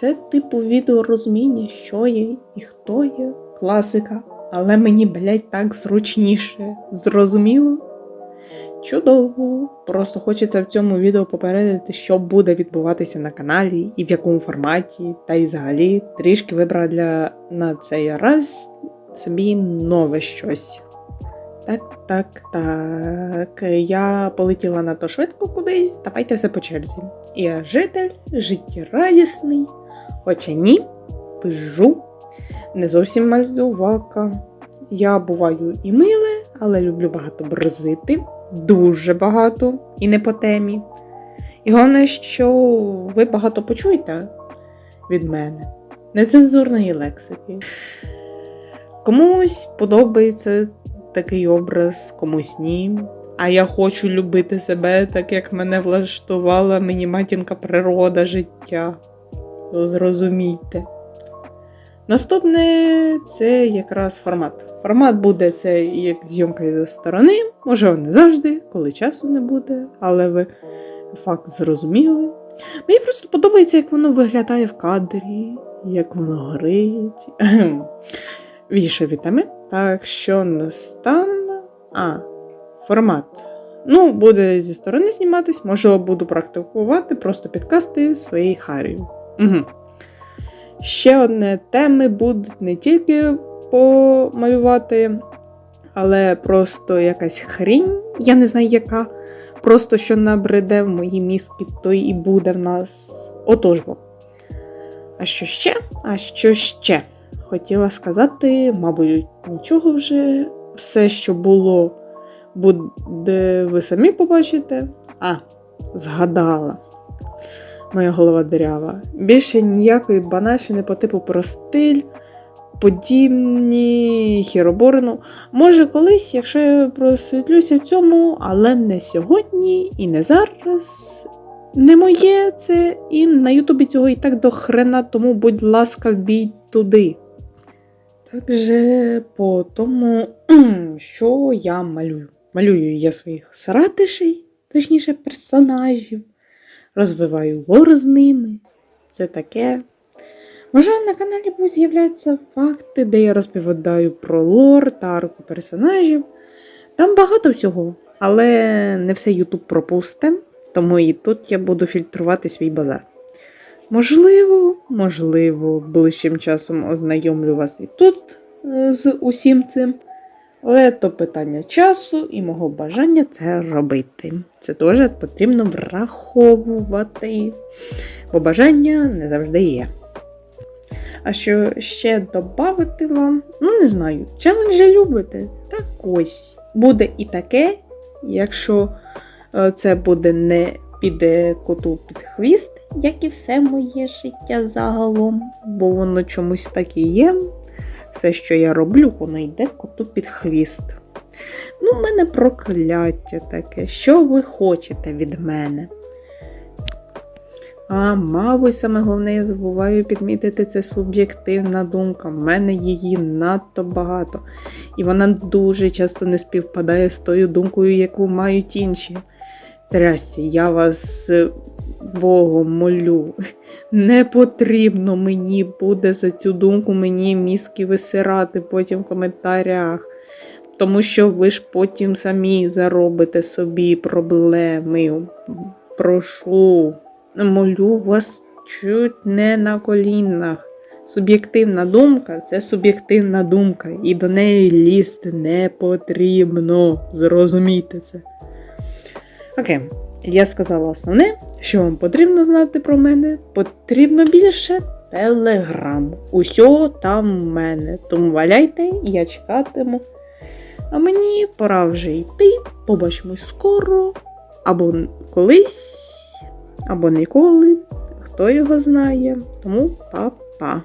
Це типу відеорозуміння, що є і хто є. Класика. Але мені, блядь, так зручніше. Зрозуміло? Чудово! Просто хочеться в цьому відео попередити, що буде відбуватися на каналі і в якому форматі, та й взагалі трішки вибрала для на цей раз собі нове щось. Так, так, так. Я полетіла надто швидко кудись, давайте все по черзі. Я житель, життєрадісний, хоча ні, пижу, не зовсім малювака. Я буваю і миле, але люблю багато брзити, дуже багато і не по темі. І головне, що ви багато почуєте від мене, нецензурної лексики. Комусь подобається такий образ, комусь ні. А я хочу любити себе так, як мене влаштувала мені матінка природа життя. Зрозумійте. Наступне це якраз формат. Формат буде це як зйомка зі сторони, може не завжди, коли часу не буде, але ви факт зрозуміли. Мені просто подобається, як воно виглядає в кадрі, як воно горить. Вішові теми. Так що настане. А, формат. Ну, буде зі сторони зніматись, можливо, буду практикувати просто підкасти своєї Харію. Угу. Ще одне теми будуть не тільки помалювати, але просто якась хрінь, я не знаю яка. Просто що набреде в мої мізки, то і буде в нас. Отож бо. А що ще? А що ще? Хотіла сказати, мабуть, нічого вже. Все, що було, буде ви самі побачите. А, згадала. Моя голова дирява. Більше ніякої банальщини по типу про стиль, подібні хіроборину. Може, колись, якщо я просвітлюся в цьому, але не сьогодні і не зараз. Не моє це, і на Ютубі цього і так до хрена, тому, будь ласка, вбійте туди. Также по тому, що я малюю. Малюю я своїх саратишей, точніше персонажів, розвиваю лор з ними. Це таке. Може, на каналі будуть з'являтися факти, де я розповідаю про лор та арку персонажів. Там багато всього, але не все Ютуб пропусте, тому і тут я буду фільтрувати свій базар. Можливо, можливо, ближчим часом ознайомлю вас і тут е, з усім цим. Але то питання часу і мого бажання це робити. Це теж потрібно враховувати, бо бажання не завжди є. А що ще додати вам? Ну, не знаю, челенджі любите? Так ось. Буде і таке, якщо е, це буде не піде коту під хвіст, як і все моє життя загалом, бо воно чомусь так і є. Все, що я роблю, воно йде коту під хвіст. Ну, в мене прокляття таке. Що ви хочете від мене? А, мабуть, саме головне, я забуваю підмітити, це суб'єктивна думка. В мене її надто багато. І вона дуже часто не співпадає з тою думкою, яку мають інші. Трясті, я вас Богом молю. Не потрібно мені буде за цю думку мені мізки висирати потім в коментарях. Тому що ви ж потім самі заробите собі проблеми. Прошу, молю вас чуть не на колінах. Суб'єктивна думка це суб'єктивна думка, і до неї лізти не потрібно. Зрозумійте це. Окей, я сказала основне, що вам потрібно знати про мене. Потрібно більше телеграм. Усього там в мене. Тому валяйте, я чекатиму. А мені пора вже йти. Побачимось скоро. Або колись, або ніколи. Хто його знає. Тому па-па.